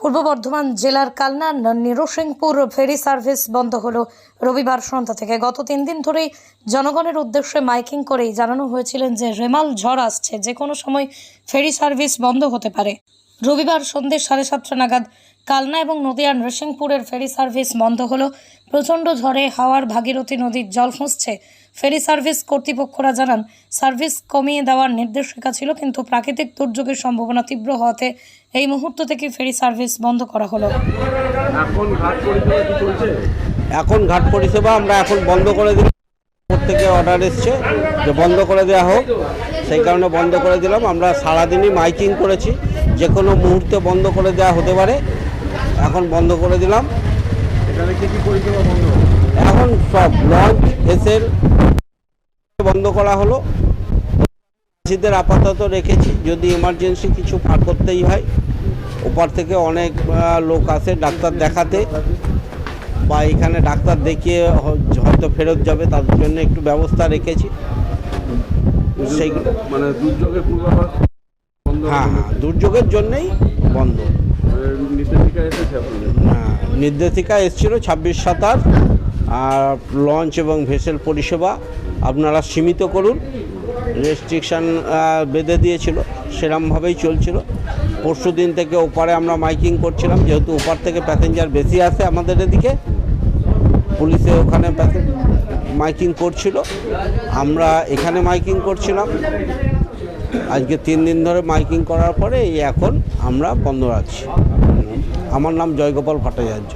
পূর্ব বর্ধমান জেলার Kalna নিরসিংপুর ferry service বন্ধ হলো রবিবার সন্ধ্যা থেকে। গত তিন দিন ধরেই জনগণের উদ্দেশ্যে মাইকিং করেই জানানো হয়েছিলেন যে, রেমাল ঝড় আসছে যে কোনো সময় ফেরি সার্ভিস বন্ধ হতে পারে। রবিবার সন্ধ্যে সাড়ে সাতটা নাগাদ কালনা এবং নদিয়া নরসিংপুরের ফেরি সার্ভিস বন্ধ হলো। প্রচণ্ড ঝড়ে হাওয়ার ভাগীরথী নদীর জল ফুঁসছে ফেরি সার্ভিস কর্তৃপক্ষরা জানান সার্ভিস কমিয়ে দেওয়ার নির্দেশিকা ছিল কিন্তু প্রাকৃতিক দুর্যোগের সম্ভাবনা তীব্র হওয়াতে এই মুহূর্ত থেকে ফেরি সার্ভিস বন্ধ করা হলো। এখন ঘাট পরিষেবা চলছে? এখন ঘাট পরিষেবা আমরা এখন বন্ধ করে দিলাম। উপর থেকে অর্ডার এসছে যে বন্ধ করে দেওয়া হোক। সেই কারণে বন্ধ করে দিলাম। আমরা সারাদিনই মাইকিং করেছি। যে কোনো মুহূর্তে বন্ধ করে দেওয়া হতে পারে। এখন বন্ধ করে দিলাম। এখানে সব লঞ্চ এসেল বন্ধ করা হলো। চাষিদের আপাতত রেখেছি। যদি ইমার্জেন্সি কিছু পার করতেই হয় ওপার থেকে অনেক লোক আসে ডাক্তার দেখাতে। বা এখানে ডাক্তার দেখিয়ে হয়তো ফেরত যাবে। তাদের জন্য একটু ব্যবস্থা রেখেছি। সেই মানে দুর্যোগের পূর্বাভাস হ্যাঁ হ্যাঁ দুর্যোগের জন্যেই বন্ধ। মানে নির্দেশিকা এসেছে হ্যাঁ, নির্দেশিকা এসেছিল ছাব্বিশ সাতাশ আর লঞ্চ এবং ভেসেল পরিষেবা আপনারা সীমিত করুন। রেস্ট্রিকশান বেঁধে দিয়েছিল সেরমভাবেই চলছিল। পরশু দিন থেকে ওপারে আমরা মাইকিং করছিলাম যেহেতু ওপার থেকে প্যাসেঞ্জার বেশি আসে আমাদের এদিকে। পুলিশে ওখানে মাইকিং করছিল। আমরা এখানে মাইকিং করছিলাম। আজকে তিন দিন ধরে মাইকিং করার পরে এই এখন আমরা বন্ধ রাখছি আমার নাম জয়গোপাল ভট্টাচার্য।